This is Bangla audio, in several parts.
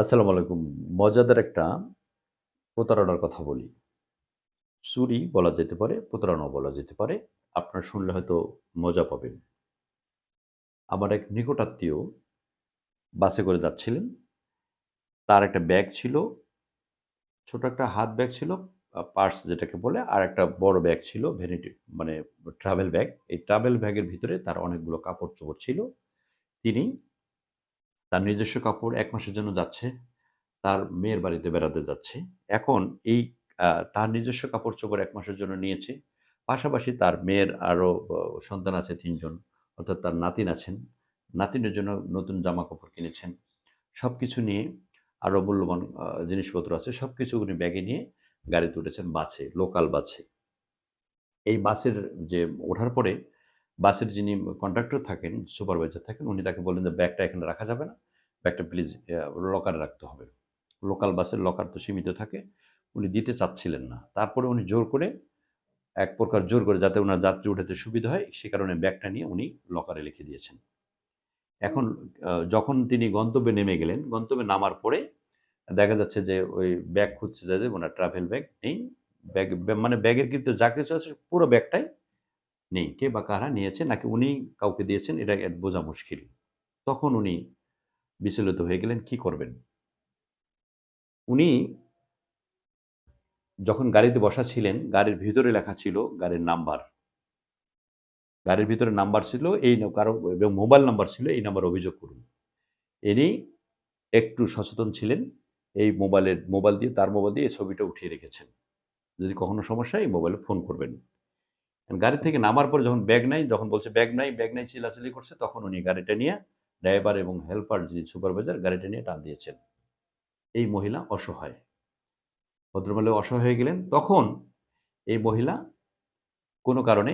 আসসালামু আলাইকুম। মজাদার একটা প্রতারণার কথা বলি। চুরি বলা যেতে পারে, প্রতারণাও বলা যেতে পারে। আপনার শুনলে হয়তো মজা পাবেন। আমার এক নিকটাত্মীয় বাসে করে যাচ্ছিলেন। তার একটা ব্যাগ ছিল, ছোট একটা হাত ব্যাগ ছিল পার্স যেটাকে বলে, আর একটা বড় ব্যাগ ছিল, ভ্যানিটি মানে ট্রাভেল ব্যাগ এই ট্রাভেল ব্যাগের ভিতরে তার অনেকগুলো কাপড় চোপড় ছিল। তিনি তার নিজস্ব কাপড় এক মাসের জন্য যাচ্ছে, তার মেয়ের বাড়িতে বেড়াতে যাচ্ছে। এখন এই তার নিজস্ব কাপড় চোপড় এক মাসের জন্য নিয়েছে। পাশাপাশি তার মেয়ের আরও সন্তান আছে তিনজন, অর্থাৎ তার নাতিন আছেন। নাতিনের জন্য নতুন জামা কাপড় কিনেছেন। সব কিছু নিয়ে আরও মূল্যবান জিনিসপত্র আছে। সব কিছু উনি ব্যাগে নিয়ে গাড়িতে উঠেছেন বাসে, লোকাল বাসে। এই বাসের যে ওঠার পরে বাসের যিনি কন্ডাক্টর থাকেন সুপারভাইজার থাকেন, উনি তাকে বললেন যে ব্যাগটা এখানে রাখা যাবে না। ব্যাগটা প্লিজ লকারে রাখতে হবে। লোকাল বাসের লকার তো সীমিত থাকে, উনি দিতে চাচ্ছিলেন না। তারপরে উনি জোর করে, এক প্রকার জোর করে যাতে ওনার যাত্রী উঠাতে সুবিধা হয়, সে কারণে ব্যাগটা নিয়ে উনি লকারে লিখে দিয়েছেন। এখন যখন তিনি গন্তব্যে নেমে গেলেন, গন্তব্যে নামার পরে দেখা যাচ্ছে যে ওই ব্যাগ খুঁজছে যে ওনার ট্রাভেল ব্যাগ নেই। ব্যাগ মানে ব্যাগের কিন্তু যা কিছু আছে, পুরো ব্যাগটাই নেই। কে বা কারা নিয়েছে, নাকি উনি কাউকে দিয়েছেন, এটা বোঝা মুশকিল। তখন উনি বিচলিত হয়ে গেলেন, কি করবেন? উনি যখন গাড়িতে বসা ছিলেন, গাড়ির ভিতরে লেখা ছিল গাড়ির নাম্বার। গাড়ির ভিতরে নাম্বার ছিল, এই কারও, এবং মোবাইল নাম্বার ছিল, এই নাম্বার অভিযোগ করুন। ইনি একটু সচেতন ছিলেন, এই মোবাইলের, মোবাইল দিয়ে, তার মোবাইল দিয়ে এই ছবিটা উঠিয়ে রেখেছেন। যদি কখনো সমস্যা এই মোবাইলে ফোন করবেন। গাড়ি থেকে নামার পর যখন ব্যাগ নাই যখন বলছে ব্যাগ নাই ব্যাগ নাই চিলাচিলি করছে, তখন উনি গাড়িটা নিয়ে ড্রাইভার এবং হেল্পার যিনি সুপারভাইজার গাড়িটা নিয়ে টান দিয়েছেন। এই মহিলা অসহায়। ভদ্রমহিলা অসহায় হয়ে গেলেন। তখন এই মহিলা কোনো কারণে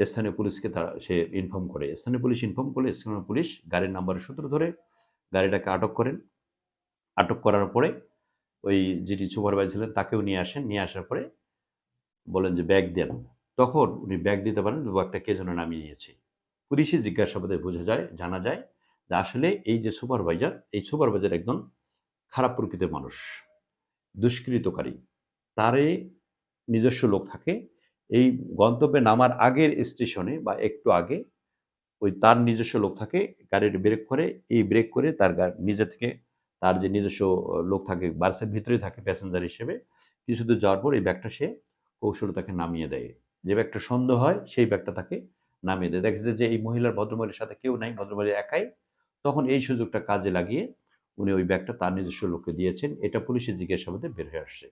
স্থানীয় পুলিশকে তারা, সে ইনফর্ম করে। স্থানীয় পুলিশ ইনফর্ম করলে স্থানীয় পুলিশ গাড়ির নাম্বারের সূত্র ধরে গাড়িটাকে আটক করেন। আটক করার পরে ওই যিনি সুপারভাইজার ছিলেন, তাকেও নিয়ে আসেন। নিয়ে আসার পরে বলেন যে ব্যাগ দেন। তখন উনি ব্যাগ দিতে পারেন ব্যাগটা কে যেন নামিয়ে নিয়েছে। পুলিশের জিজ্ঞাসাবাদে বোঝা যায়, জানা যায় যে আসলে এই যে সুপারভাইজার, এই সুপারভাইজার একজন খারাপ প্রকৃতির মানুষ, দুষ্কৃতকারী। তারে নিজস্ব লোক থাকে। এই গন্তব্যে নামার আগের স্টেশনে বা একটু আগে ওই তার নিজস্ব লোক থাকে গাড়ির ব্রেক করে, এই ব্রেক করে তার নিজে থেকে তার যে নিজস্ব লোক থাকে, বাসের ভিতরে থাকে প্যাসেঞ্জার হিসেবে। কিছু দূর যাওয়ার পর এই ব্যাগটা সে কৌশলে তাকে নামিয়ে দেয়। যে ব্যাগটা সন্দেহ হয়, সেই ব্যাগটা তাকে নামিয়ে দেয়। দেখা যে এই মহিলার ভদ্রমহিলার সাথে কেউ নাই, ভদ্রমহিলা একাই। তখন এই সুযোগটা কাজে লাগিয়ে উনি ওই ব্যাগটা তার নিজস্ব লোককে দিয়েছেন। এটা পুলিশের জিজ্ঞাসাবাদে বের হয়ে আসছে।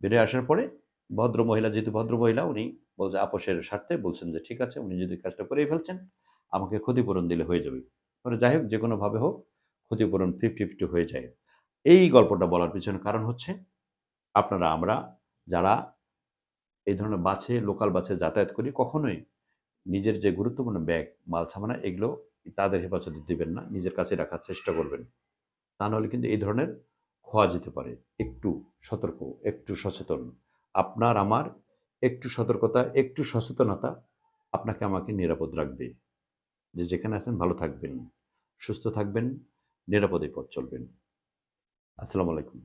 বের হয়ে আসার পরে ভদ্র মহিলা যেহেতু ভদ্র মহিলা উনি বলছে আপোষের স্বার্থে বলছেন যে, ঠিক আছে, উনি যদি কাজটা করেই ফেলছেন, আমাকে ক্ষতিপূরণ দিলে হয়ে যাবে। মানে যাই হোক যে কোনোভাবে হোক, ক্ষতিপূরণ ফিফটি ফিফটি হয়ে যায়। এই গল্পটা বলার পিছনে কারণ হচ্ছে, আপনারা, আমরা, যারা এই ধরনের বাসে লোকাল বাসে যাতায়াত করি, কখনোই নিজের যে গুরুত্বপূর্ণ ব্যাগ, মাল, সামানা, এগুলো তাদের হেফাজতে দিবেন না, নিজের কাছে রাখার চেষ্টা করবেন। তা নাহলে কিন্তু এই ধরনের খোয়া যেতে পারে। একটু সতর্ক, একটু সচেতন। আপনার আমার একটু সতর্কতা, একটু সচেতনতা আপনাকে আমাকে নিরাপদ রাখবে। যে যেখানে আছেন ভালো থাকবেন, সুস্থ থাকবেন নিরাপদে পথ চলবেন। আসসালামু আলাইকুম।